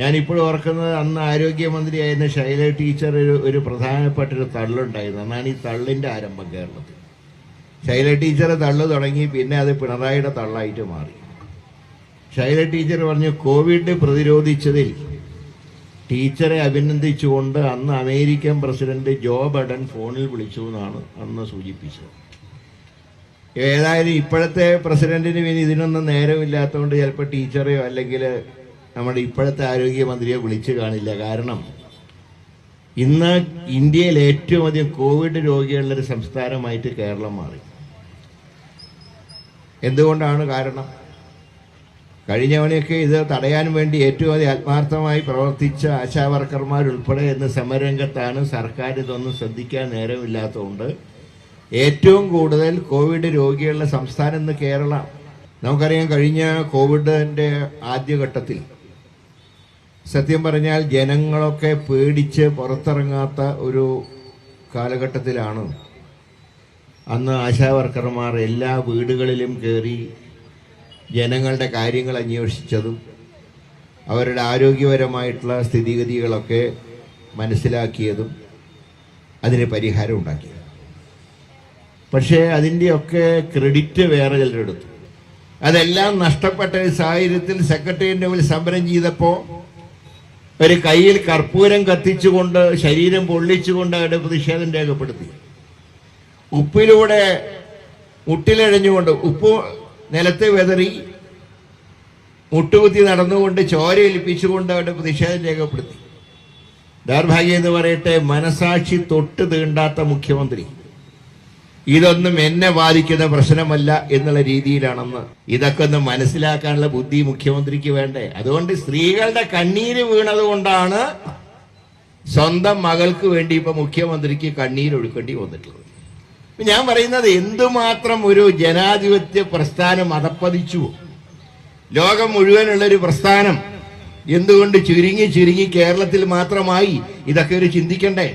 ഞാനിപ്പോഴും ഓർക്കുന്നത് അന്ന് ആരോഗ്യമന്ത്രിയായിരുന്ന ശൈല ടീച്ചർ ഒരു ഒരു പ്രധാനപ്പെട്ട ഒരു തള്ളുണ്ടായിരുന്നു. അന്നാണ് ഈ തള്ളിന്റെ ആരംഭം കേരളത്തിൽ. ശൈല ടീച്ചർ തള്ള് തുടങ്ങി പിന്നെ അത് പിണറായിയുടെ തള്ളായിട്ട് മാറി. ശൈല ടീച്ചർ പറഞ്ഞു കോവിഡ് പ്രതിരോധിച്ചതിൽ ടീച്ചറെ അഭിനന്ദിച്ചുകൊണ്ട് അന്ന് അമേരിക്കൻ പ്രസിഡന്റ് ജോ ബൈഡൻ ഫോണിൽ വിളിച്ചു എന്നാണ് അന്ന് സൂചിപ്പിച്ചത്. ഏതായാലും ഇപ്പോഴത്തെ പ്രസിഡന്റിന് പിന്നെ ഇതിനൊന്നും നേരമില്ലാത്തതുകൊണ്ട് ചിലപ്പോൾ ടീച്ചറെയോ അല്ലെങ്കിൽ നമ്മുടെ ഇപ്പോഴത്തെ ആരോഗ്യമന്ത്രിയെ വിളിച്ചു കാണില്ല. കാരണം ഇന്ന് ഇന്ത്യയിൽ ഏറ്റവും അധികം കോവിഡ് രോഗികളുടെ ഒരു സംസ്ഥാനമായിട്ട് കേരളം മാറി. എന്തുകൊണ്ടാണ് കാരണം? കഴിഞ്ഞവനെയൊക്കെ ഇത് തടയാൻ വേണ്ടി ഏറ്റവും അധികം ആത്മാർത്ഥമായി പ്രവർത്തിച്ച ആശാവർക്കർമാരുൾപ്പെടെ എന്ന സമരംഗത്താണ് സർക്കാർ ഇതൊന്നും ശ്രദ്ധിക്കാൻ നേരമില്ലാത്തതുകൊണ്ട് ഏറ്റവും കൂടുതൽ കോവിഡ് രോഗികളുടെ സംസ്ഥാനം ഇന്ന് കേരളം. നമുക്കറിയാം കഴിഞ്ഞ കോവിഡിന്റെ ആദ്യഘട്ടത്തിൽ സത്യം പറഞ്ഞാൽ ജനങ്ങളൊക്കെ പേടിച്ച് പുറത്തിറങ്ങാത്ത ഒരു കാലഘട്ടത്തിലാണ്. അന്ന് ആശാവർക്കർമാർ എല്ലാ വീടുകളിലും കയറി ജനങ്ങളുടെ കാര്യങ്ങൾ അന്വേഷിച്ചതും അവരുടെ ആരോഗ്യപരമായിട്ടുള്ള സ്ഥിതിഗതികളൊക്കെ മനസ്സിലാക്കിയതും അതിന് പരിഹാരം ഉണ്ടാക്കിയത് പക്ഷേ അതിന്റെയൊക്കെ ക്രെഡിറ്റ് വേറെ ചിലരെടുത്തു. അതെല്ലാം നഷ്ടപ്പെട്ട സാഹചര്യത്തിൽ സെക്രട്ടറിയുടെ മുമ്പിൽ സമരം ചെയ്തപ്പോൾ ഒരു കയ്യിൽ കർപ്പൂരം കത്തിച്ചുകൊണ്ട് ശരീരം പൊള്ളിച്ചുകൊണ്ട് അവരുടെ പ്രതിഷേധം രേഖപ്പെടുത്തി. ഉപ്പിലൂടെ മുട്ടിലഴഞ്ഞുകൊണ്ട് ഉപ്പ് നിലത്ത് വെതറി മുട്ടുകുത്തി നടന്നുകൊണ്ട് ചോരയിൽപ്പിച്ചുകൊണ്ട് അവരുടെ പ്രതിഷേധം രേഖപ്പെടുത്തി. ദൗർഭാഗ്യം എന്ന് പറയട്ടെ മനസാക്ഷി തൊട്ട് തീണ്ടാത്ത മുഖ്യമന്ത്രി. ഇതൊന്നും എന്നെ ബാധിക്കുന്ന പ്രശ്നമല്ല എന്നുള്ള രീതിയിലാണെന്ന്. ഇതൊക്കെ ഒന്ന് മനസ്സിലാക്കാനുള്ള ബുദ്ധി മുഖ്യമന്ത്രിക്ക് വേണ്ടേ? അതുകൊണ്ട് സ്ത്രീകളുടെ കണ്ണീര് വീണതുകൊണ്ടാണ് സ്വന്തം മകൾക്ക് വേണ്ടി ഇപ്പൊ മുഖ്യമന്ത്രിക്ക് കണ്ണീരൊഴുക്കേണ്ടി വന്നിട്ടുള്ളത്. ഞാൻ പറയുന്നത് എന്തുമാത്രം ഒരു ജനാധിപത്യ പ്രസ്ഥാനം അതപ്പതിച്ചു ലോകം മുഴുവനുള്ള ഒരു പ്രസ്ഥാനം. എന്തുകൊണ്ട് ചുരുങ്ങി ചുരുങ്ങി കേരളത്തിൽ മാത്രമായി? ഇതൊക്കെ ഒരു ചിന്തിക്കണ്ടേ?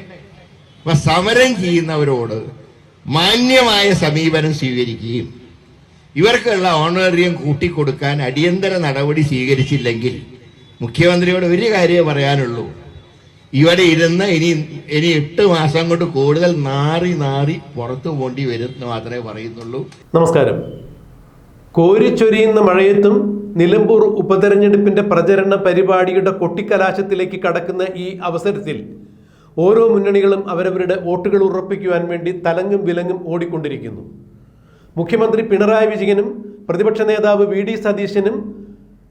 അപ്പൊ സമരം ചെയ്യുന്നവരോട് മാന്യമായ സമീപനം സ്വീകരിക്കുകയും ഇവർക്കുള്ള ഓണറിയം കൂട്ടിക്കൊടുക്കാൻ അടിയന്തര നടപടി സ്വീകരിച്ചില്ലെങ്കിൽ മുഖ്യമന്ത്രിയോട് ഒരു കാര്യമേ പറയാനുള്ളൂ. ഇവിടെ ഇരുന്ന് ഇനി ഇനി എട്ട് മാസം കൊണ്ട് കൂടുതൽ നാറി നാറി പുറത്തു പോണ്ടി വരും മാത്രമേ പറയുന്നുള്ളൂ. നമസ്കാരം. കോരിച്ചൊരിയുന്ന മഴയത്തും നിലമ്പൂർ ഉപതെരഞ്ഞെടുപ്പിന്റെ പ്രചരണ പരിപാടിയുടെ കൊട്ടിക്കലാശത്തിലേക്ക് കടക്കുന്ന ഈ അവസരത്തിൽ ഓരോ മുന്നണികളും അവരവരുടെ വോട്ടുകൾ ഉറപ്പിക്കുവാൻ വേണ്ടി തലങ്ങും വിലങ്ങും ഓടിക്കൊണ്ടിരിക്കുന്നു. മുഖ്യമന്ത്രി പിണറായി വിജയനും പ്രതിപക്ഷ നേതാവ് വി ഡി സതീശനും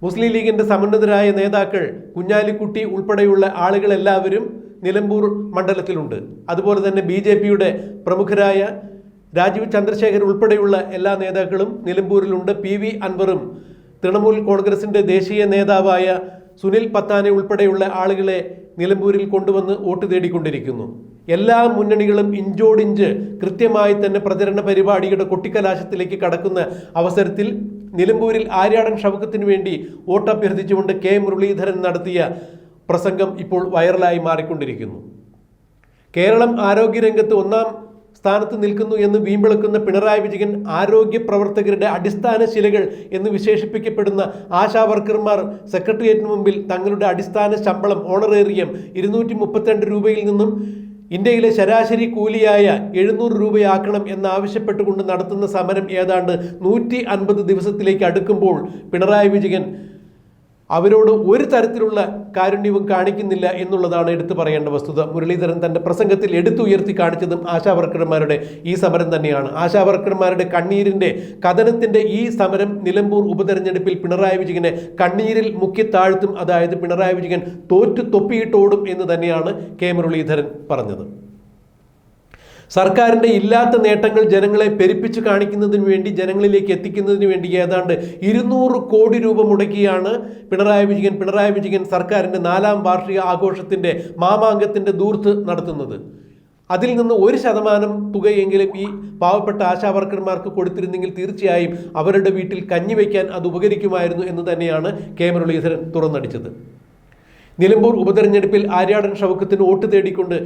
മുസ്ലിം ലീഗിന്റെ സമന്നതരായ നേതാക്കൾ കുഞ്ഞാലിക്കുട്ടി ഉൾപ്പെടെയുള്ള ആളുകളെല്ലാവരും നിലമ്പൂർ മണ്ഡലത്തിലുണ്ട്. അതുപോലെ തന്നെ ബി ജെ പിയുടെ പ്രമുഖരായ രാജീവ് ചന്ദ്രശേഖർ ഉൾപ്പെടെയുള്ള എല്ലാ നേതാക്കളും നിലമ്പൂരിലുണ്ട്. പി വി അൻവറും തൃണമൂൽ കോൺഗ്രസിന്റെ ദേശീയ നേതാവായ സുനിൽ പത്താനെ ഉൾപ്പെടെയുള്ള ആളുകളെ നിലമ്പൂരിൽ കൊണ്ടുവന്ന് വോട്ട് തേടിക്കൊണ്ടിരിക്കുന്നു. എല്ലാ മുന്നണികളും ഇഞ്ചോടിഞ്ച് കൃത്യമായി തന്നെ പ്രചരണ പരിപാടിയുടെ കൊട്ടിക്കലാശത്തിലേക്ക് കടക്കുന്ന അവസരത്തിൽ നിലമ്പൂരിൽ ആര്യാടൻ ഷൗക്കത്തിന് വേണ്ടി വോട്ടഭ്യർത്ഥിച്ചുകൊണ്ട് കെ മുരളീധരൻ നടത്തിയ പ്രസംഗം ഇപ്പോൾ വൈറലായി മാറിക്കൊണ്ടിരിക്കുന്നു. കേരളം ആരോഗ്യരംഗത്ത് ഒന്നാം സ്ഥാനത്ത് നിൽക്കുന്നു എന്ന് വീമ്പിളക്കുന്ന പിണറായി വിജയൻ ആരോഗ്യ പ്രവർത്തകരുടെ അടിസ്ഥാന ശിലകൾ എന്ന് വിശേഷിപ്പിക്കപ്പെടുന്ന ആശാ വർക്കർമാർ സെക്രട്ടേറിയറ്റിന് മുമ്പിൽ തങ്ങളുടെ അടിസ്ഥാന ശമ്പളം ഓണറേറിയം ഇരുന്നൂറ്റി മുപ്പത്തിരണ്ട് രൂപയിൽ നിന്നും ഇന്ത്യയിലെ ശരാശരി കൂലിയായ എഴുന്നൂറ് രൂപയാക്കണം എന്നാവശ്യപ്പെട്ടുകൊണ്ട് നടത്തുന്ന സമരം ഏതാണ്ട് നൂറ്റി അൻപത് ദിവസത്തിലേക്ക് അടുക്കുമ്പോൾ പിണറായി വിജയൻ അവരോട് ഒരു തരത്തിലുള്ള കാരുണ്യവും കാണിക്കുന്നില്ല എന്നുള്ളതാണ് എടുത്തു പറയേണ്ട വസ്തുത. മുരളീധരൻ തന്റെ പ്രസംഗത്തിൽ എടുത്തുയർത്തി കാണിച്ചതും ആശാവർക്കർമാരുടെ ഈ സമരം തന്നെയാണ്. ആശാവർക്കർമാരുടെ കണ്ണീരിന്റെ കഥനത്തിന്റെ ഈ സമരം നിലമ്പൂർ ഉപതെരഞ്ഞെടുപ്പിൽ പിണറായി വിജയനെ കണ്ണീരിൽ മുക്കി താഴ്ത്തും. അതായത് പിണറായി വിജയൻ തോറ്റു തൊപ്പിയിട്ടോടും എന്ന് തന്നെയാണ് കെ മുരളീധരൻ പറഞ്ഞത്. സർക്കാരിന്റെ ഇല്ലാത്ത നേട്ടങ്ങൾ ജനങ്ങളെ പെരുപ്പിച്ച് കാണിക്കുന്നതിന് വേണ്ടി ജനങ്ങളിലേക്ക് എത്തിക്കുന്നതിന് വേണ്ടി ഏതാണ്ട് ഇരുന്നൂറ് കോടി രൂപ മുടക്കിയാണ് പിണറായി വിജയൻ പിണറായി വിജയൻ സർക്കാരിന്റെ നാലാം വാർഷിക ആഘോഷത്തിന്റെ മാമാങ്കത്തിന്റെ ദൂർത്ത് നടത്തുന്നത്. അതിൽ നിന്ന് ഒരു ശതമാനം തുകയെങ്കിലും ഈ പാവപ്പെട്ട ആശാവർക്കർമാർക്ക് കൊടുത്തിരുന്നെങ്കിൽ തീർച്ചയായും അവരുടെ വീട്ടിൽ കഞ്ഞി വയ്ക്കാൻ അത് ഉപകരിക്കുമായിരുന്നു എന്ന് തന്നെയാണ് കെ. മുരളീധരൻ തുറന്നടിച്ചത്. നിലമ്പൂർ ഉപതെരഞ്ഞെടുപ്പിൽ ആര്യാടൻ ഷൗക്കത്തിന് വോട്ട് തേടിക്കൊണ്ട്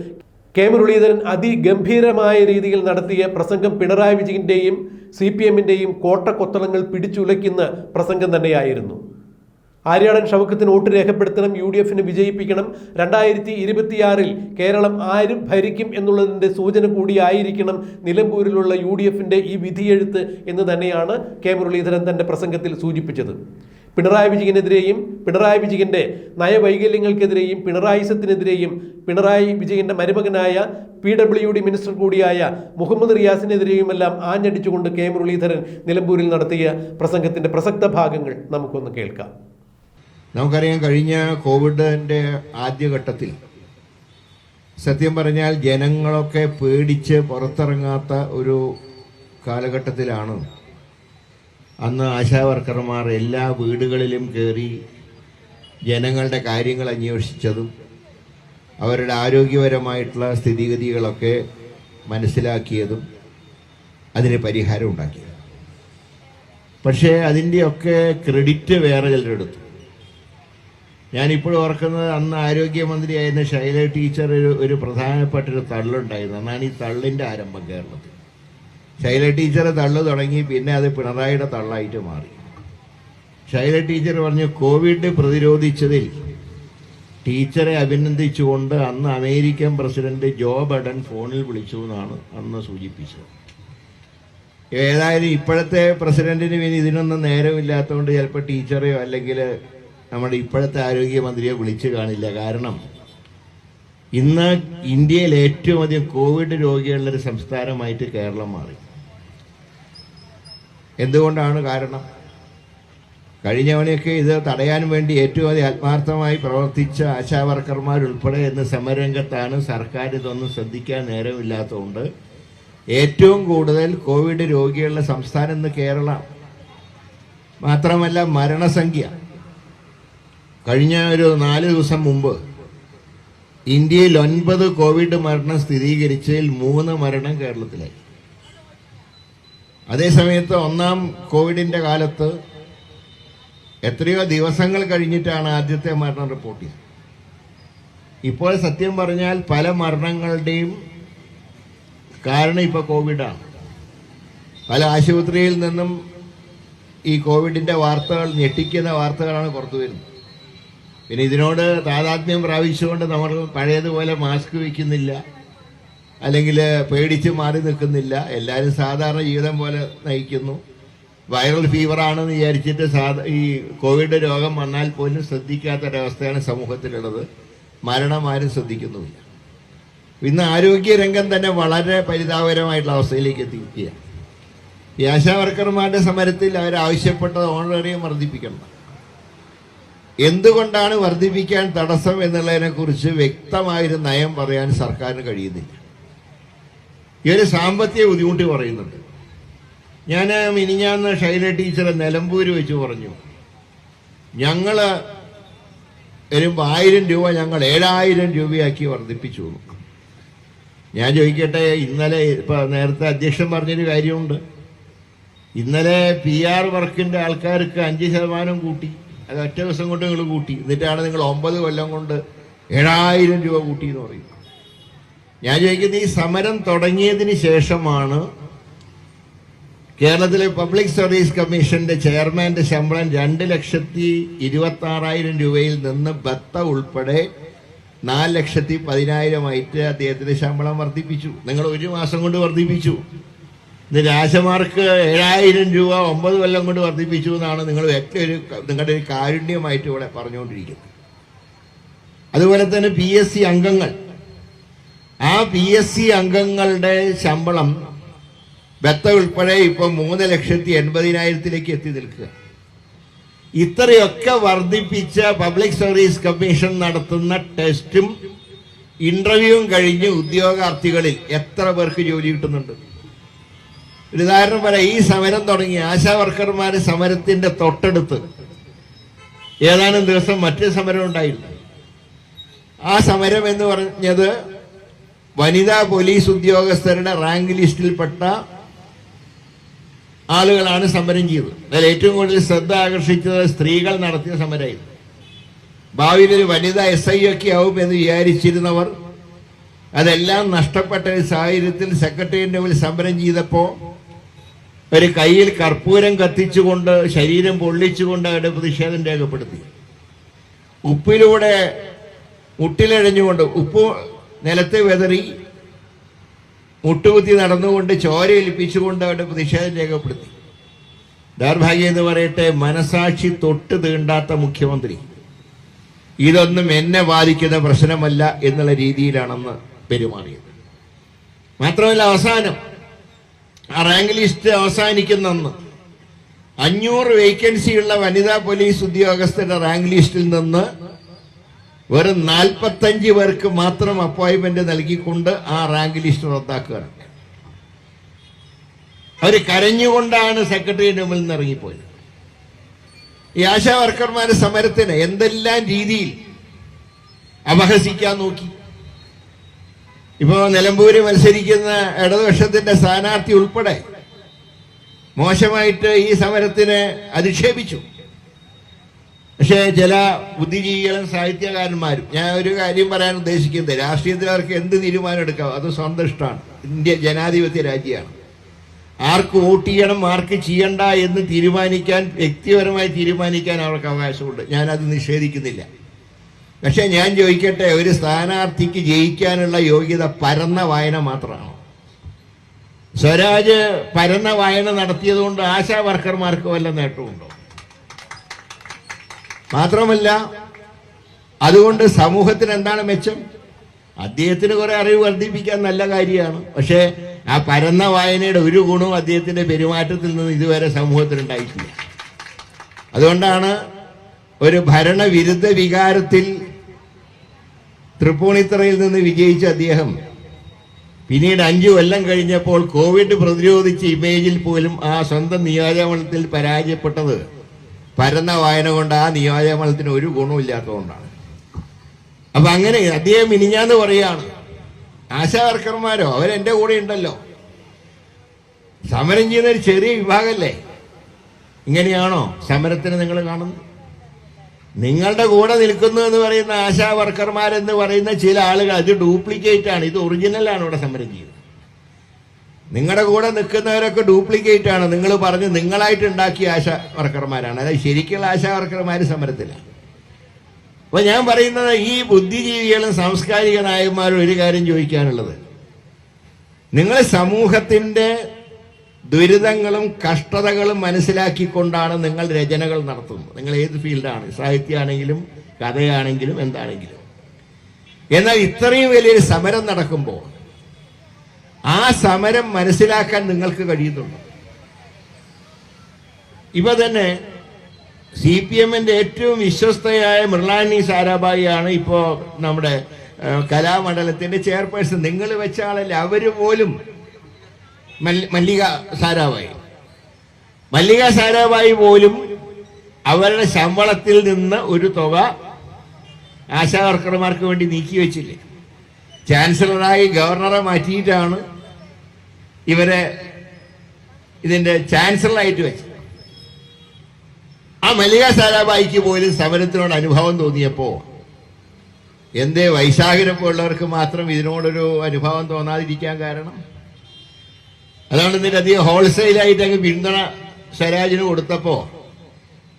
കെ മുരളീധരൻ അതിഗംഭീരമായ രീതിയിൽ നടത്തിയ പ്രസംഗം പിണറായി വിജയന്റെയും സി പി എമ്മിന്റെയും കോട്ടക്കൊത്തളങ്ങൾ പിടിച്ചുലയ്ക്കുന്ന പ്രസംഗം തന്നെയായിരുന്നു. ആര്യാടൻ ഷൗക്കത്തിന് വോട്ട് രേഖപ്പെടുത്തണം യു ഡി എഫിന് വിജയിപ്പിക്കണം രണ്ടായിരത്തി ഇരുപത്തിയാറിൽ കേരളം ആരും ഭരിക്കും എന്നുള്ളതിന്റെ സൂചന കൂടിയായിരിക്കണം നിലമ്പൂരിലുള്ള യു ഡി എഫിന്റെ ഈ വിധിയെഴുത്ത് എന്ന് തന്നെയാണ് കെ മുരളീധരൻ തന്റെ പ്രസംഗത്തിൽ സൂചിപ്പിച്ചത്. പിണറായി വിജയനെതിരെയും പിണറായി വിജയന്റെ നയവൈകല്യങ്ങൾക്കെതിരെയും പിണറായിസത്തിനെതിരെയും പിണറായി വിജയന്റെ മരുമകനായ പി ഡബ്ല്യു ഡി മിനിസ്റ്റർ കൂടിയായ മുഹമ്മദ് റിയാസിനെതിരെയുമെല്ലാം ആഞ്ഞടിച്ചുകൊണ്ട് കെ മുരളീധരൻ നിലമ്പൂരിൽ നടത്തിയ പ്രസംഗത്തിന്റെ പ്രസക്ത ഭാഗങ്ങൾ നമുക്കൊന്ന് കേൾക്കാം. നമുക്കറിയാം കഴിഞ്ഞ കോവിഡിന്റെ ആദ്യഘട്ടത്തിൽ സത്യം പറഞ്ഞാൽ ജനങ്ങളൊക്കെ പേടിച്ച് പുറത്തിറങ്ങാത്ത ഒരു കാലഘട്ടത്തിലാണ് അന്ന് ആശാവർക്കർമാർ എല്ലാ വീടുകളിലും കയറി ജനങ്ങളുടെ കാര്യങ്ങൾ അന്വേഷിച്ചതും അവരുടെ ആരോഗ്യപരമായിട്ടുള്ള സ്ഥിതിഗതികളൊക്കെ മനസ്സിലാക്കിയതും അതിന് പരിഹാരം ഉണ്ടാക്കിയത്. പക്ഷേ അതിന്റെയൊക്കെ ക്രെഡിറ്റ് വേറെ ചിലരെടുത്തു. ഞാനിപ്പോഴും ഓർക്കുന്നത് അന്ന് ആരോഗ്യമന്ത്രിയായിരുന്ന ശൈല ടീച്ചർ ഒരു ഒരു പ്രധാനപ്പെട്ട ഒരു തള്ളുണ്ടായിരുന്നു. അന്നാണ് ഈ തള്ളിന്റെ ആരംഭം കേരളത്തിൽ. ശൈല ടീച്ചറെ തള്ളു തുടങ്ങി പിന്നെ അത് പിണറായിയുടെ തള്ളായിട്ട് മാറി. ശൈല ടീച്ചർ പറഞ്ഞു കോവിഡ് പ്രതിരോധിച്ചതിൽ ടീച്ചറെ അഭിനന്ദിച്ചുകൊണ്ട് അന്ന് അമേരിക്കൻ പ്രസിഡന്റ് ജോ ബൈഡൻ ഫോണിൽ വിളിച്ചു എന്നാണ് അന്ന് സൂചിപ്പിച്ചത്. ഏതായാലും ഇപ്പോഴത്തെ പ്രസിഡന്റിന് പിന്നെ ഇതിനൊന്നും നേരമില്ലാത്തതുകൊണ്ട് ചിലപ്പോൾ ടീച്ചറെയോ അല്ലെങ്കിൽ നമ്മുടെ ഇപ്പോഴത്തെ ആരോഗ്യമന്ത്രിയെ വിളിച്ചു കാണില്ല. കാരണം ഇന്ന് ഇന്ത്യയിൽ ഏറ്റവും അധികം കോവിഡ് രോഗികളുടെ ഒരു സംസ്ഥാനമായിട്ട് കേരളം മാറി. എന്തുകൊണ്ടാണ് കാരണം? കഴിഞ്ഞവനെയൊക്കെ ഇത് തടയാൻ വേണ്ടി ഏറ്റവും അധികം ആത്മാർത്ഥമായി പ്രവർത്തിച്ച ആശാവർക്കർമാരുൾപ്പെടെ എന്ന സമരരംഗത്താണ് സർക്കാർ ഇതൊന്നും ശ്രദ്ധിക്കാൻ നേരമില്ലാത്തതുകൊണ്ട് ഏറ്റവും കൂടുതൽ കോവിഡ് രോഗികളുടെ സംസ്ഥാനം ഇന്ന് കേരളം. മാത്രമല്ല മരണസംഖ്യ. കഴിഞ്ഞ ഒരു നാല് ദിവസം മുമ്പ് ഇന്ത്യയിൽ ഒൻപത് കോവിഡ് മരണം സ്ഥിരീകരിച്ചതിൽ മൂന്ന് മരണം കേരളത്തിലായി. അതേസമയത്ത് ഒന്നാം കോവിഡിന്റെ കാലത്ത് എത്രയോ ദിവസങ്ങൾ കഴിഞ്ഞിട്ടാണ് ആദ്യത്തെ മരണം റിപ്പോർട്ട് ചെയ്തത്. ഇപ്പോൾ സത്യം പറഞ്ഞാൽ പല മരണങ്ങളുടെയും കാരണം ഇപ്പോൾ കോവിഡാണ്. പല ആശുപത്രിയിൽ നിന്നും ഈ കോവിഡിന്റെ വാർത്തകൾ ഞെട്ടിക്കുന്ന വാർത്തകളാണ് പുറത്തു വരുന്നത്. പിന്നെ ഇതിനോട് താതാത്മ്യം പ്രാപിച്ചുകൊണ്ട് നമ്മൾ പഴയതുപോലെ മാസ്ക് വയ്ക്കുന്നില്ല. അല്ലെങ്കിൽ പേടിച്ച് മാറി നിൽക്കുന്നില്ല. എല്ലാവരും സാധാരണ ജീവിതം പോലെ നയിക്കുന്നു. വൈറൽ ഫീവർ ആണെന്ന് വിചാരിച്ചിട്ട് സാധാ ഈ കോവിഡ് രോഗം വന്നാൽ പോലും ശ്രദ്ധിക്കാത്തൊരവസ്ഥയാണ് സമൂഹത്തിലുള്ളത്. മരണം ആരും ശ്രദ്ധിക്കുന്നുമില്ല. ഇന്ന് ആരോഗ്യരംഗം തന്നെ വളരെ പരിതാപകരമായിട്ടുള്ള അവസ്ഥയിലേക്ക് എത്തിയിരിക്കുകയാണ് ഈ ആശാവർക്കർമാരുടെ സമരത്തിൽ അവർ ആവശ്യപ്പെട്ടത് ഓണറേറിയം വർദ്ധിപ്പിക്കണം. എന്തുകൊണ്ടാണ് വർദ്ധിപ്പിക്കാൻ തടസ്സം എന്നുള്ളതിനെക്കുറിച്ച് വ്യക്തമായൊരു നയം പറയാൻ സർക്കാരിന് കഴിയുന്നില്ല. ഒരു സാമ്പത്തിക ബുദ്ധിമുട്ട് പറയുന്നുണ്ട്. ഞാൻ മിനിഞ്ഞാന്ന് ഷൈല ടീച്ചർ നിലമ്പൂര് വെച്ച് പറഞ്ഞു ഞങ്ങൾ വരുമ്പോൾ ആയിരം രൂപ ഞങ്ങൾ ഏഴായിരം രൂപയാക്കി വർദ്ധിപ്പിച്ചു. ഞാൻ ചോദിക്കട്ടെ ഇന്നലെ ഇപ്പൊ നേരത്തെ അധ്യക്ഷൻ പറഞ്ഞൊരു കാര്യമുണ്ട്. ഇന്നലെ പി ആർ വർക്കിന്റെ ആൾക്കാർക്ക് അഞ്ച് ശതമാനം കൂട്ടി അത് ഒറ്റ ദിവസം കൊണ്ട് നിങ്ങൾ കൂട്ടി. എന്നിട്ടാണ് നിങ്ങൾ ഒമ്പത് കൊല്ലം കൊണ്ട് ഏഴായിരം രൂപ കൂട്ടി എന്ന് പറയും ഞാൻ ചോദിക്കുന്നത് ഈ സമരം തുടങ്ങിയതിന് ശേഷമാണ് കേരളത്തിലെ പബ്ലിക് സർവീസ് കമ്മീഷന്റെ ചെയർമാന്റെ ശമ്പളം രണ്ട് ലക്ഷത്തി ഇരുപത്തി ആറായിരം രൂപയിൽ നിന്ന് ബത്ത ഉൾപ്പെടെ നാല് ലക്ഷത്തി പതിനായിരമായിട്ട് അദ്ദേഹത്തിന്റെ ശമ്പളം വർദ്ധിപ്പിച്ചു. നിങ്ങൾ ഒരു മാസം കൊണ്ട് വർദ്ധിപ്പിച്ചു. ഇന്ന് രാജമാർക്ക് ഏഴായിരം രൂപ ഒമ്പത് കൊല്ലം കൊണ്ട് വർദ്ധിപ്പിച്ചു എന്നാണ് നിങ്ങൾ ഏറ്റവും ഒരു നിങ്ങളുടെ ഒരു കാരുണ്യമായിട്ട് ഇവിടെ പറഞ്ഞുകൊണ്ടിരിക്കുന്നത്. അതുപോലെ തന്നെ പി എസ് സി അംഗങ്ങൾ ആ പി എസ് സി അംഗങ്ങളുടെ ശമ്പളം ബത്ത ഉൾപ്പെടെ ഇപ്പം മൂന്ന് ലക്ഷത്തി എൺപതിനായിരത്തിലേക്ക് എത്തി നിൽക്കുക. ഇത്രയൊക്കെ വർദ്ധിപ്പിച്ച പബ്ലിക് സർവീസ് കമ്മീഷൻ നടത്തുന്ന ടെസ്റ്റും ഇന്റർവ്യൂവും കഴിഞ്ഞ് ഉദ്യോഗാർത്ഥികളിൽ എത്ര പേർക്ക് ജോലി കിട്ടുന്നുണ്ട്? ഒരു ഉദാഹരണം പറയാം ഈ സമരം തുടങ്ങി ആശാ വർക്കർമാർ സമരത്തിന്റെ തൊട്ടടുത്ത് ഏതാനും ദിവസം മറ്റൊരു സമരം ഉണ്ടായിരുന്നു ആ സമരം എന്ന് പറഞ്ഞത് വനിതാ പോലീസ് ഉദ്യോഗസ്ഥരുടെ റാങ്ക് ലിസ്റ്റിൽപ്പെട്ട ആളുകളാണ് സമരം ചെയ്തത്. അതിൽ ഏറ്റവും കൂടുതൽ ശ്രദ്ധ ആകർഷിച്ചത് സ്ത്രീകൾ നടത്തിയ സമരമായിരുന്നു ഭാവിയിൽ ഒരു വനിതാ എസ് ഐ ഒക്കെ ആവും എന്ന് വിചാരിച്ചിരുന്നവർ അതെല്ലാം നഷ്ടപ്പെട്ട ഒരു സാഹചര്യത്തിൽ സെക്രട്ടേറിയറ്റിന്റെ മുമ്പിൽ സമരം ചെയ്തപ്പോൾ ഒരു കയ്യിൽ കർപ്പൂരം കത്തിച്ചുകൊണ്ട് ശരീരം പൊള്ളിച്ചുകൊണ്ട് അവരുടെ പ്രതിഷേധം രേഖപ്പെടുത്തി. ഉപ്പിലൂടെ മുട്ടിലഴിഞ്ഞുകൊണ്ട് ഉപ്പ് നിലത്ത് വെതറി മുട്ടുകുത്തി നടന്നുകൊണ്ട് ചോര ഏൽപ്പിച്ചുകൊണ്ട് അവരുടെ പ്രതിഷേധം രേഖപ്പെടുത്തി. ദൗർഭാഗ്യം എന്ന് പറയട്ടെ മനസാക്ഷി തൊട്ട് തീണ്ടാത്ത മുഖ്യമന്ത്രി. ഇതൊന്നും എന്നെ ബാധിക്കുന്ന പ്രശ്നമല്ല എന്നുള്ള രീതിയിലാണെന്ന് പെരുമാറിയത്. മാത്രമല്ല അവസാനം ആ റാങ്ക് ലിസ്റ്റ് അവസാനിക്കുന്നെന്ന് അഞ്ഞൂറ് വേക്കൻസിയുള്ള വനിതാ പോലീസ് ഉദ്യോഗസ്ഥരുടെ റാങ്ക് ലിസ്റ്റിൽ നിന്ന് വെറും നാൽപ്പത്തഞ്ച് പേർക്ക് മാത്രം അപ്പോയിൻമെന്റ് നൽകിക്കൊണ്ട് ആ റാങ്ക് ലിസ്റ്റ് റദ്ദാക്കുകയാണ് അവർ കരഞ്ഞുകൊണ്ടാണ് സെക്രട്ടറിയുടെ മുമ്പിൽ നിന്ന് ഇറങ്ങിപ്പോയത്. ഈ ആശാ വർക്കർമാരെ സമരത്തിന് എന്തെല്ലാം രീതിയിൽ അപഹസിക്കാൻ നോക്കി. ഇപ്പോ നിലമ്പൂര് മത്സരിക്കുന്ന ഇടതുപക്ഷത്തിന്റെ സ്ഥാനാർത്ഥി ഉൾപ്പെടെ മോശമായിട്ട് ഈ സമരത്തിന് അധിക്ഷേപിച്ചു. പക്ഷേ ചില ബുദ്ധിജീവികളും സാഹിത്യകാരന്മാരും ഞാൻ ഒരു കാര്യം പറയാൻ ഉദ്ദേശിക്കുന്നത് രാഷ്ട്രീയത്തിൽ അവർക്ക് എന്ത് തീരുമാനം എടുക്കാം അത് സ്വന്തം ഇഷ്ടമാണ്. ഇന്ത്യ ജനാധിപത്യ രാജ്യമാണ്. ആർക്ക് വോട്ട് ചെയ്യണം ആർക്ക് ചെയ്യണ്ട എന്ന് തീരുമാനിക്കാൻ വ്യക്തിപരമായി തീരുമാനിക്കാൻ അവർക്ക് അവകാശമുണ്ട്. ഞാനത് നിഷേധിക്കുന്നില്ല. പക്ഷെ ഞാൻ ചോദിക്കട്ടെ ഒരു സ്ഥാനാർത്ഥിക്ക് ജയിക്കാനുള്ള യോഗ്യത പരന്ന വായന മാത്രമാണ്? സ്വരാജ് പരന്ന വായന നടത്തിയതുകൊണ്ട് ആശാ വർക്കർമാർക്ക് വല്ല നേട്ടമുണ്ടോ? മാത്രമല്ല അതുകൊണ്ട് സമൂഹത്തിന് എന്താണ് മെച്ചം? അദ്ദേഹത്തിന് കുറെ അറിവ് വർദ്ധിപ്പിക്കാൻ നല്ല കാര്യമാണ്. പക്ഷേ ആ പരന്ന വായനയുടെ ഒരു ഗുണവും അദ്ദേഹത്തിന്റെ പെരുമാറ്റത്തിൽ നിന്ന് ഇതുവരെ സമൂഹത്തിൽ ഉണ്ടായിട്ടില്ല അതുകൊണ്ടാണ് ഒരു ഭരണവിരുദ്ധ വികാരത്തിൽ തൃപ്പൂണിത്തറയിൽ നിന്ന് വിജയിച്ച അദ്ദേഹം. പിന്നീട് അഞ്ചു കൊല്ലം കഴിഞ്ഞപ്പോൾ കോവിഡ് പ്രതിരോധിച്ച ഇമേജിൽ പോലും ആ സ്വന്തം നിയോജകമണ്ഡലത്തിൽ പരാജയപ്പെട്ടത് പരന്ന വായന കൊണ്ട് ആ നിയോജകമണ്ഡലത്തിന് ഒരു ഗുണവും ഇല്ലാത്തതുകൊണ്ടാണ്. അപ്പൊ അങ്ങനെ അദ്ദേഹം മിനിഞ്ഞാന്ന് പറയാണ് ആശാവർക്കർമാരോ അവരെന്റെ കൂടെ ഉണ്ടല്ലോ. സമരം ചെയ്യുന്ന ഒരു ചെറിയ വിഭാഗമല്ലേ ഇങ്ങനെയാണോ സമരത്തിന് നിങ്ങൾ കാണുന്നത്? നിങ്ങളുടെ കൂടെ നിൽക്കുന്നു എന്ന് പറയുന്ന ആശാ വർക്കർമാരെന്ന് പറയുന്ന ചില ആളുകൾ അത് ഡ്യൂപ്ലിക്കേറ്റ് ആണ് ഇത് ഒറിജിനലാണ് ഇവിടെ സമരം ചെയ്യുന്നത്. നിങ്ങളുടെ കൂടെ നിൽക്കുന്നവരൊക്കെ ഡ്യൂപ്ലിക്കേറ്റ് ആണ്. നിങ്ങൾ പറഞ്ഞ് നിങ്ങളായിട്ട് ഉണ്ടാക്കിയ ആശാ വർക്കർമാരാണ്. അതായത് ശരിക്കുള്ള ആശാ വർക്കർമാർ സമരത്തിലാണ് അപ്പൊ ഞാൻ പറയുന്നത് ഈ ബുദ്ധിജീവികളും സാംസ്കാരിക നായകന്മാരും ഒരു കാര്യം ചോദിക്കാനുള്ളത്. നിങ്ങൾ സമൂഹത്തിന്റെ ദുരിതങ്ങളും കഷ്ടതകളും മനസ്സിലാക്കിക്കൊണ്ടാണ് നിങ്ങൾ രചനകൾ നടത്തുന്നത്. നിങ്ങൾ ഏത് ഫീൽഡാണ്? സാഹിത്യമാണെങ്കിലും കഥയാണെങ്കിലും എന്താണെങ്കിലും. എന്നാൽ ഇത്രയും വലിയൊരു സമരം നടക്കുമ്പോൾ ആ സമരം മനസ്സിലാക്കാൻ നിങ്ങൾക്ക് കഴിയുന്നുണ്ടോ? ഇവ തന്നെ സി പി എമ്മിന്റെ ഏറ്റവും വിശ്വസ്തയായ മൃണാനി സാരാഭായിയാണ് ഇപ്പോ നമ്മുടെ കലാമണ്ഡലത്തിന്റെ ചെയർപേഴ്സൺ. നിങ്ങൾ വെച്ച ആളല്ലേ അവർ പോലും മല്ലിക സാരാഭായി. മല്ലിക സാരാഭായി പോലും അവരുടെ ശമ്പളത്തിൽ നിന്ന് ഒരു തുക ആശാ വർക്കർമാർക്ക് വേണ്ടി നീക്കി വെച്ചില്ലേ. ചാൻസലറായി ഗവർണറെ മാറ്റിയിട്ടാണ് ഇവരെ ഇതിന്റെ ചാൻസലറായിട്ട് വെച്ചു. ആ മല്ലിക സാരാഭായിക്ക് പോലും സമരത്തിനോട് അനുഭവം തോന്നിയപ്പോ എന്തേ വൈശാഖിനെ പോലുള്ളവർക്ക് മാത്രം ഇതിനോടൊരു അനുഭവം തോന്നാതിരിക്കാൻ കാരണം? അതുകൊണ്ട് ഇതിന്റെ അധികം ഹോൾസെയിലായിട്ട് അങ്ങ് പിന്തുണ സ്വരാജിന് കൊടുത്തപ്പോ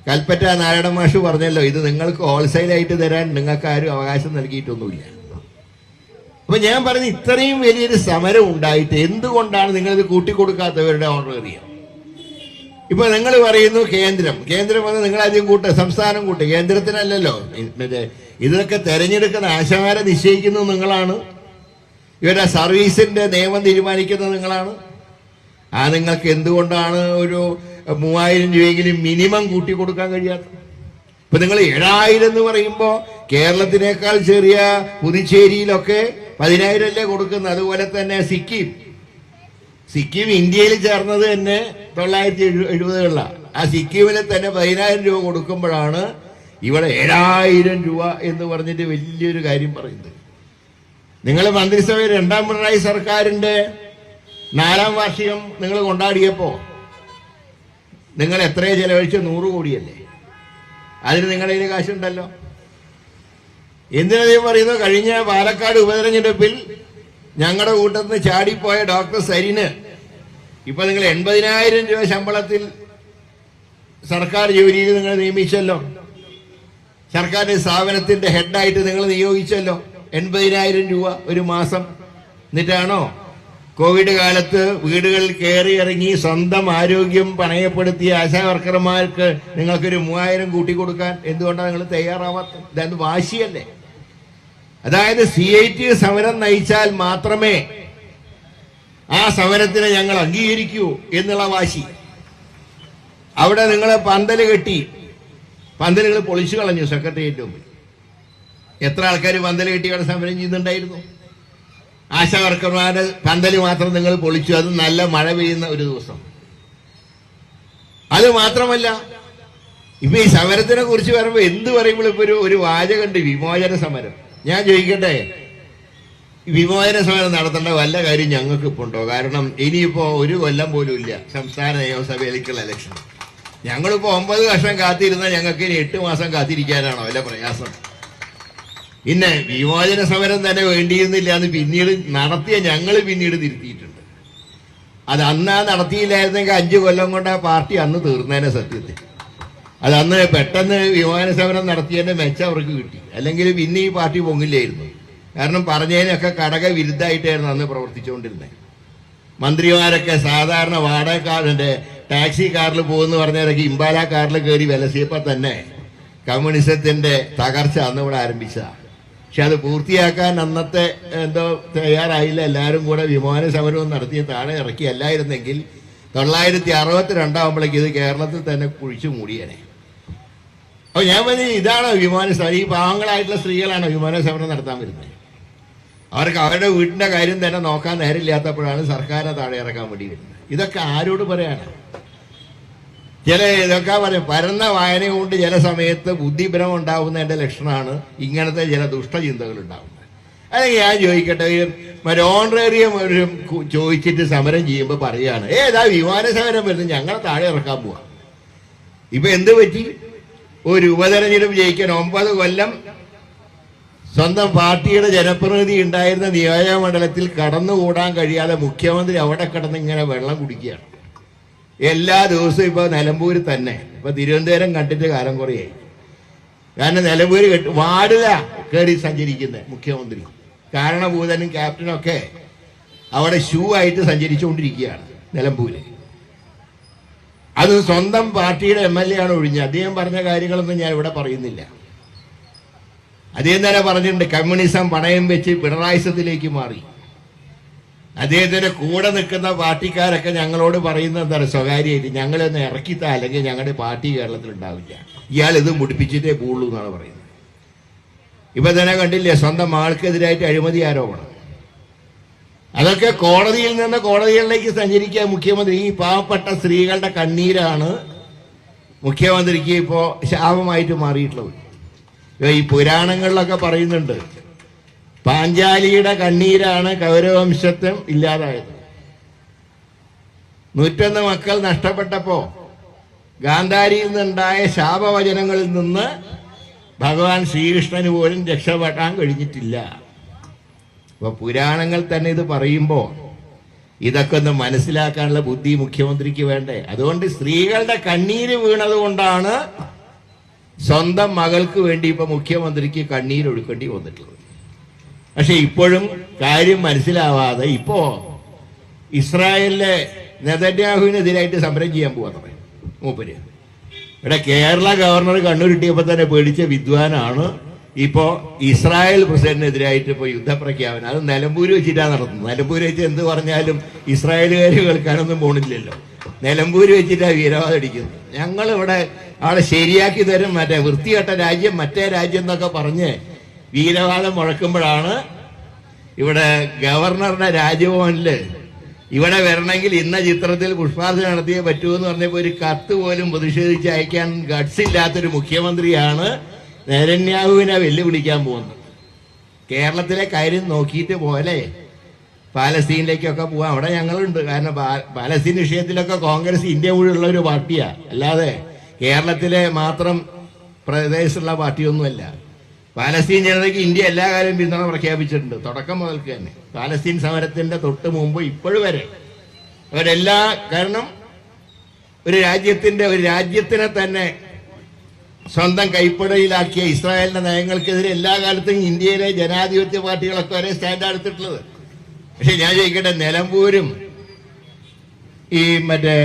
കൽപ്പറ്റ നാരായണ മാഷ് പറഞ്ഞല്ലോ ഇത് നിങ്ങൾക്ക് ഹോൾസെയിലായിട്ട് തരാൻ നിങ്ങൾക്ക് ആരും അവകാശം നൽകിയിട്ടൊന്നുമില്ല. അപ്പൊ ഞാൻ പറഞ്ഞ ഇത്രയും വലിയൊരു സമരം ഉണ്ടായിട്ട് എന്തുകൊണ്ടാണ് നിങ്ങളിത് കൂട്ടിക്കൊടുക്കാത്തവരുടെ ഓണറേറിയം ഇപ്പൊ നിങ്ങൾ പറയുന്നു കേന്ദ്രം. കേന്ദ്രം വന്ന് നിങ്ങൾ ആദ്യം കൂട്ടുക സംസ്ഥാനം കൂട്ടുക കേന്ദ്രത്തിനല്ലല്ലോ. മറ്റേ ഇതൊക്കെ തെരഞ്ഞെടുക്കുന്ന ആശമാരെ നിശ്ചയിക്കുന്നത് നിങ്ങളാണ്. ഇവരുടെ സർവീസിന്റെ നിയമം തീരുമാനിക്കുന്നത് നിങ്ങളാണ്. ആ നിങ്ങൾക്ക് എന്തുകൊണ്ടാണ് ഒരു മൂവായിരം രൂപയെങ്കിലും മിനിമം കൂട്ടി കൊടുക്കാൻ കഴിയാത്തത്? ഇപ്പൊ നിങ്ങൾ ഏഴായിരം എന്ന് പറയുമ്പോൾ കേരളത്തിനേക്കാൾ ചെറിയ പുതുച്ചേരിയിലൊക്കെ പതിനായിരം അല്ലേ കൊടുക്കുന്നത്? അതുപോലെ തന്നെ സിക്കിം. സിക്കിം ഇന്ത്യയിൽ ചേർന്നത് തന്നെ തൊള്ളായിരത്തി എഴു- എഴുപതുകളിലാണ് ആ സിക്കിമിൽ തന്നെ പതിനായിരം രൂപ കൊടുക്കുമ്പോഴാണ് ഇവിടെ ഏഴായിരം രൂപ എന്ന് പറഞ്ഞിട്ട് വലിയൊരു കാര്യം പറയുന്നത്. നിങ്ങൾ മന്ത്രിസഭയിൽ രണ്ടാം പിണറായി സർക്കാരിന്റെ നാലാം വാർഷികം നിങ്ങൾ കൊണ്ടാടിയപ്പോൾ നിങ്ങൾ എത്രയോ ചെലവഴിച്ച നൂറ് കോടിയല്ലേ? അതിന് നിങ്ങളുടെ കാശുണ്ടല്ലോ. എന്തിനധികം പറയുന്നു? കഴിഞ്ഞ പാലക്കാട് ഉപതെരഞ്ഞെടുപ്പിൽ ഞങ്ങളുടെ കൂട്ടത്തിൽ നിന്ന് ചാടിപ്പോയ ഡോക്ടർ സരിന്. ഇപ്പൊ നിങ്ങൾ എൺപതിനായിരം രൂപ ശമ്പളത്തിൽ സർക്കാർ ജോലിയിൽ നിങ്ങൾ നിയമിച്ചല്ലോ. സർക്കാരിന്റെ സ്ഥാപനത്തിന്റെ ഹെഡായിട്ട് നിങ്ങൾ നിയോഗിച്ചല്ലോ. എൺപതിനായിരം രൂപ ഒരു മാസം. എന്നിട്ടാണോ? കോവിഡ് കാലത്ത് വീടുകളിൽ കയറി ഇറങ്ങി സ്വന്തം ആരോഗ്യം പണയപ്പെടുത്തിയ ആശാ വർക്കർമാർക്ക് നിങ്ങൾക്കൊരു മൂവായിരം കൂട്ടി കൊടുക്കാൻ എന്തുകൊണ്ടാണ് നിങ്ങൾ തയ്യാറാവാത്തത്? വാശിയല്ലേ? അതായത് സി ഐ ടി സമരം നയിച്ചാൽ മാത്രമേ ആ സമരത്തിനെ ഞങ്ങൾ അംഗീകരിക്കൂ എന്നുള്ള വാശി. അവിടെ നിങ്ങളെ പന്തൽ കെട്ടി പന്തലുകൾ പൊളിച്ചു കളഞ്ഞു സെക്രട്ടേറിയറ്റ് മുമ്പിൽ. എത്ര ആൾക്കാർ പന്തൽ കെട്ടി അവിടെ സമരം ചെയ്യുന്നുണ്ടായിരുന്നു? ആശാ പന്തൽ മാത്രം നിങ്ങൾ പൊളിച്ചു അത് നല്ല മഴ പെയ്യുന്ന ഒരു ദിവസം. അത് മാത്രമല്ല ഇപ്പൊ ഈ സമരത്തിനെ കുറിച്ച് പറയുമ്പോൾ എന്ത് പറയുമ്പോൾ ഇപ്പൊ ഒരു ഒരു വാചകണ്ട് വിമോചന സമരം. ഞാൻ ചോദിക്കട്ടെ വിമോചന സമരം നടത്തേണ്ട വല്ല കാര്യം ഞങ്ങൾക്ക് ഇപ്പൊ ഉണ്ടോ കാരണം ഇനിയിപ്പോ ഒരു കൊല്ലം പോലും ഇല്ല. സംസ്ഥാന നിയമസഭയിലേക്കുള്ള ഇലക്ഷൻ ഞങ്ങളിപ്പോ ഒമ്പത് വർഷം കാത്തിരുന്ന ഞങ്ങൾക്ക് ഇനി എട്ട് മാസം കാത്തിരിക്കാനാണോ വല്ല പ്രയാസം? പിന്നെ വിമോചന സമരം തന്നെ വേണ്ടിയിരുന്നില്ല എന്ന് പിന്നീട് നടത്തിയ ഞങ്ങൾ പിന്നീട് തിരുത്തിയിട്ടുണ്ട്. അത് അന്നാ നടത്തിയില്ലായിരുന്നെങ്കിൽ അഞ്ചു കൊല്ലം കൊണ്ട് ആ പാർട്ടി അന്ന് തീർന്നേനെ സത്യത്തിൽ. അത് അന്ന് പെട്ടെന്ന് വിമാന സമരം നടത്തിയതിന്റെ മെച്ചം അവർക്ക് കിട്ടി. അല്ലെങ്കിൽ പിന്നെ ഈ പാർട്ടി പൊങ്ങില്ലായിരുന്നു. കാരണം പറഞ്ഞതിനൊക്കെ കടക വിരുദ്ധമായിട്ടായിരുന്നു അന്ന് പ്രവർത്തിച്ചുകൊണ്ടിരുന്നത്. മന്ത്രിമാരൊക്കെ സാധാരണ വാടകക്കാരന്റെ ടാക്സി കാറിൽ പോകുന്ന പറഞ്ഞവരൊക്കെ ഇമ്പാല കാറിൽ കയറി വിലസിയപ്പോൾ തന്നെ കമ്മ്യൂണിസത്തിന്റെ തകർച്ച അന്ന് ഇവിടെ ആരംഭിച്ചതാണ് പക്ഷെ അത് പൂർത്തിയാക്കാൻ അന്നത്തെ എന്തോ തയ്യാറായില്ല. എല്ലാവരും കൂടെ വിമാന സമരവും നടത്തി താഴെ ഇറക്കി. അല്ലായിരുന്നെങ്കിൽ തൊള്ളായിരത്തി അറുപത്തി രണ്ടാകുമ്പോഴേക്ക് ഇത് കേരളത്തിൽ തന്നെ കുഴിച്ചു മൂടിയേനെ. അപ്പൊ ഞാൻ പറഞ്ഞു ഇതാണോ വിമാന സമരം ഈ പാവങ്ങളായിട്ടുള്ള സ്ത്രീകളാണ് വിമാന സമരം നടത്താൻ വരുന്നത്. അവർക്ക് അവരുടെ വീടിന്റെ കാര്യം തന്നെ നോക്കാൻ നേരമില്ലാത്തപ്പോഴാണ് സർക്കാരിനെ താഴെ ഇറക്കാൻ വേണ്ടി വരുന്നത്. ഇതൊക്കെ ആരോട് പറയാണ്? ചില ഇതൊക്കെ പറയും. പരന്ന വായന കൊണ്ട് ചില സമയത്ത് ബുദ്ധിഭ്രമം ഉണ്ടാവുന്നതിന്റെ ലക്ഷണമാണ് ഇങ്ങനത്തെ ചില ദുഷ്ടചിന്തകൾ ഉണ്ടാവുന്നത് അല്ലെങ്കിൽ ഞാൻ ചോദിക്കട്ടെ. മറ്റേ ഒരു ചോദിച്ചിട്ട് സമരം ചെയ്യുമ്പോൾ പറയാണ് ഏതാ വിമാന സമരം വരുന്നത്. ഞങ്ങളെ താഴെ ഇറക്കാൻ പോവാ. ഇപ്പൊ എന്ത് പറ്റി? ഒരു ഉപതെരഞ്ഞെടുപ്പ് ജയിക്കാൻ ഒമ്പത് കൊല്ലം സ്വന്തം പാർട്ടിയുടെ ജനപ്രതിനിധി ഉണ്ടായിരുന്ന നിയോജക മണ്ഡലത്തിൽ കടന്നുകൂടാൻ കഴിയാതെ മുഖ്യമന്ത്രി അവിടെ കിടന്ന് ഇങ്ങനെ വെള്ളം കുടിക്കുകയാണ്. എല്ലാ ദിവസവും ഇപ്പൊ നിലമ്പൂര് തന്നെ. ഇപ്പൊ തിരുവനന്തപുരം കണ്ടിട്ട് കാലം കുറയായി. കാരണം നിലമ്പൂര് കെട്ടി വാടില കയറി സഞ്ചരിക്കുന്നത് മുഖ്യമന്ത്രി. കാരണഭൂതനും ക്യാപ്റ്റനും ഒക്കെ അവിടെ ഷൂ ആയിട്ട് സഞ്ചരിച്ചുകൊണ്ടിരിക്കുകയാണ് നിലമ്പൂര്. അത് സ്വന്തം പാർട്ടിയുടെ എം എൽ എ ആണ് ഒഴിഞ്ഞത്. അദ്ദേഹം പറഞ്ഞ കാര്യങ്ങളൊന്നും ഞാൻ ഇവിടെ പറയുന്നില്ല. അദ്ദേഹം തന്നെ പറഞ്ഞിട്ടുണ്ട് കമ്മ്യൂണിസം പണയം വെച്ച് പിണറായിസത്തിലേക്ക് മാറി. അദ്ദേഹത്തിന്റെ കൂടെ നിൽക്കുന്ന പാർട്ടിക്കാരൊക്കെ ഞങ്ങളോട് പറയുന്നത് എന്താണ്? സ്വകാര്യമായിട്ട് ഞങ്ങളൊന്ന് ഇറക്കിത്താ അല്ലെങ്കിൽ ഞങ്ങളുടെ പാർട്ടി കേരളത്തിൽ ഉണ്ടാവില്ല. ഇയാൾ ഇത് മുടിപ്പിച്ചിട്ടേ പോകുള്ളൂ എന്നാണ് പറയുന്നത്. ഇപ്പൊ തന്നെ കണ്ടില്ലേ സ്വന്തം ആൾക്കെതിരായിട്ട് അഴിമതി ആരോപണം. അതൊക്കെ കോടതിയിൽ നിന്ന് കോടതികളിലേക്ക് സഞ്ചരിക്കുക മുഖ്യമന്ത്രി. ഈ പാവപ്പെട്ട സ്ത്രീകളുടെ കണ്ണീരാണ് മുഖ്യമന്ത്രിക്ക് ഇപ്പോ ശാപമായിട്ട് മാറിയിട്ടുള്ളത്. ഈ പുരാണങ്ങളിലൊക്കെ പറയുന്നുണ്ട്. പാഞ്ചാലിയുടെ കണ്ണീരാണ് കൗരവംശത്വം ഇല്ലാതായത്. നൂറ്റൊന്ന് മക്കൾ നഷ്ടപ്പെട്ടപ്പോ ഗാന്ധാരിയിൽ നിന്നുണ്ടായ ശാപവചനങ്ങളിൽ നിന്ന് ഭഗവാൻ ശ്രീകൃഷ്ണന് പോലും രക്ഷപ്പെടാൻ കഴിഞ്ഞിട്ടില്ല. അപ്പൊ പുരാണങ്ങൾ തന്നെ ഇത് പറയുമ്പോ ഇതൊക്കെ ഒന്ന് മനസ്സിലാക്കാനുള്ള ബുദ്ധി മുഖ്യമന്ത്രിക്ക് വേണ്ടേ. അതുകൊണ്ട് സ്ത്രീകളുടെ കണ്ണീര് വീണതുകൊണ്ടാണ് സ്വന്തം മകൾക്ക് വേണ്ടി ഇപ്പൊ മുഖ്യമന്ത്രിക്ക് കണ്ണീരൊഴുക്കേണ്ടി വന്നിട്ടുള്ളത്. പക്ഷെ ഇപ്പോഴും കാര്യം മനസ്സിലാവാതെ ഇപ്പോ ഇസ്രായേലിലെ നെതന്യാഹുവിനെതിരായിട്ട് സമരം ചെയ്യാൻ പോവാ മൂപ്പര്. ഇവിടെ കേരള ഗവർണർ കണ്ണൂർ കിട്ടിയപ്പോൾ തന്നെ പേടിച്ച വിദ്വാനാണ് ഇപ്പോ ഇസ്രായേൽ പ്രസിഡന്റിനെതിരായിട്ട് ഇപ്പൊ യുദ്ധപ്രഖ്യാപനം. അത് നിലമ്പൂര് വെച്ചിട്ടാണ് നടത്തുന്നത്. നിലമ്പൂര് വെച്ച് എന്ത് പറഞ്ഞാലും ഇസ്രായേലുകാർ കേൾക്കാനൊന്നും പോണില്ലല്ലോ. നിലമ്പൂര് വെച്ചിട്ടാണ് ഞങ്ങൾ ഇവിടെ ആളെ ശരിയാക്കി തരും മറ്റേ വൃത്തികെട്ട രാജ്യം മറ്റേ രാജ്യം എന്നൊക്കെ പറഞ്ഞ് വീരവാദം മുഴക്കുമ്പോഴാണ് ഇവിടെ ഗവർണറുടെ രാജ്ഭവനിൽ ഇവിടെ വരണമെങ്കിൽ ഇന്ന ചിത്രത്തിൽ പുഷ്പാർച്ചന നടത്തിയേ പറ്റൂ എന്ന് പറഞ്ഞപ്പോൾ ഒരു കത്ത് പോലും പ്രതിഷേധിച്ച് അയക്കാൻ ഗഡ്സ് ഇല്ലാത്തൊരു മുഖ്യമന്ത്രിയാണ് നെരന്യാഹുവിനെ വെല്ലുവിളിക്കാൻ പോകുന്നത് കേരളത്തിലെ കാര്യം നോക്കിയിട്ട് പോലെ പാലസ്തീനിലേക്കൊക്കെ പോവാം അവിടെ ഞങ്ങളുണ്ട്. കാരണം പാലസ്തീൻ വിഷയത്തിലൊക്കെ കോൺഗ്രസ് ഇന്ത്യ മുഴുവനുള്ള ഒരു പാർട്ടിയാ. അല്ലാതെ കേരളത്തിലെ മാത്രം പ്രദേശത്തുള്ള പാർട്ടിയൊന്നുമല്ല. പാലസ്തീൻ ജനതയ്ക്ക് ഇന്ത്യ എല്ലാ കാലവും പിന്തുണ പ്രഖ്യാപിച്ചിട്ടുണ്ട്. തുടക്കം മുതൽക്ക് തന്നെ. പാലസ്തീൻ സമരത്തിന്റെ തൊട്ട് മുമ്പ് ഇപ്പോഴും വരെ. അവരെല്ലാ കാരണം ഒരു രാജ്യത്തിന്റെ ഒരു രാജ്യത്തിനെ തന്നെ സ്വന്തം കൈപ്പടയിലാക്കിയ ഇസ്രായേലിന്റെ നയങ്ങൾക്കെതിരെ എല്ലാ കാലത്തും ഇന്ത്യയിലെ ജനാധിപത്യ പാർട്ടികളൊക്കെ ഒരേ സ്റ്റാൻഡ് എടുത്തിട്ടുള്ളത് പക്ഷെ ഞാൻ ചോദിക്കട്ടെ നിലമ്പൂരും ഈ മറ്റേ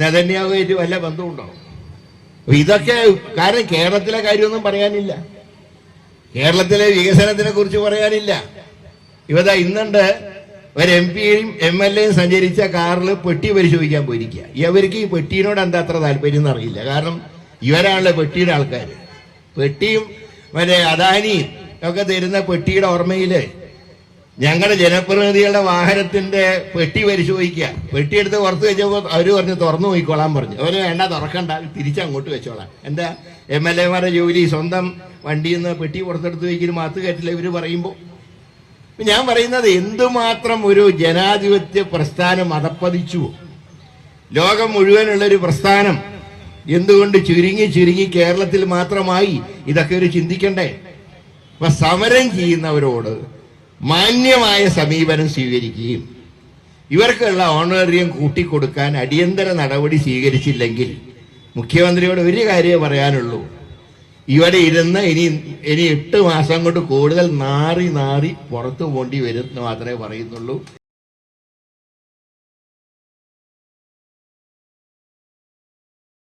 നെതന്യാവുമായിട്ട് വല്ല ബന്ധമുണ്ടോ? ഇതൊക്കെ കാരണം കേരളത്തിലെ കാര്യമൊന്നും പറയാനില്ല. കേരളത്തിലെ വികസനത്തിനെ കുറിച്ച് പറയാനില്ല. ഇവതാ ഇന്നുണ്ട് ഒരു എം പിയും എം എൽ എയും സഞ്ചരിച്ച കാറിൽ പെട്ടി പരിശോധിക്കാൻ പോയിരിക്കുക. ഇവർക്ക് ഈ പെട്ടിയിനോട് എന്താ അത്ര താല്പര്യം എന്നറിയില്ല കാരണം ഇവരാണല്ലോ പെട്ടിയുടെ ആൾക്കാർ പെട്ടിയും മറ്റേ അദാനിയും ഒക്കെ തരുന്ന പെട്ടിയുടെ ഓർമ്മയിൽ ഞങ്ങളുടെ ജനപ്രതിനിധികളുടെ വാഹനത്തിന്റെ പെട്ടി പരിശോധിക്കുക പെട്ടി എടുത്ത് പുറത്ത് വെച്ചപ്പോൾ അവർ പറഞ്ഞു തുറന്നു പോയിക്കോളാൻ പറഞ്ഞു. അവർ വേണ്ട തുറക്കണ്ട തിരിച്ചങ്ങോട്ട് വെച്ചോളാം. എന്താ? എം എൽ എമാരുടെ ജോലി സ്വന്തം വണ്ടിയിൽ നിന്ന് പെട്ടി പുറത്തെടുത്ത് വയ്ക്കലും മാത്ത് കയറ്റില്ല ഇവർ പറയുമ്പോൾ ഞാൻ പറയുന്നത് എന്തുമാത്രം ഒരു ജനാധിപത്യ പ്രസ്ഥാനം അതപ്പതിച്ചു ലോകം മുഴുവനുള്ള ഒരു പ്രസ്ഥാനം. എന്തുകൊണ്ട് ചുരുങ്ങി ചുരുങ്ങി കേരളത്തിൽ മാത്രമായി ഇതൊക്കെ ഒരു ചിന്തിക്കണ്ടേ? അപ്പൊ സമരം ചെയ്യുന്നവരോട് മാന്യമായ സമീപനം സ്വീകരിക്കുകയും ഇവർക്കുള്ള ഓണറേറിയം കൂട്ടിക്കൊടുക്കാൻ അടിയന്തര നടപടി സ്വീകരിച്ചില്ലെങ്കിൽ മുഖ്യമന്ത്രിയോട് ഒരു കാര്യമേ പറയാനുള്ളൂ. ഇവിടെ ഇരുന്ന് ഇനി ഇനി എട്ട് മാസം കൊണ്ട് കൂടുതൽ നാറി നാറി പുറത്തു പോണ്ടി വരും എന്ന് മാത്രമേ പറയുന്നുള്ളൂ.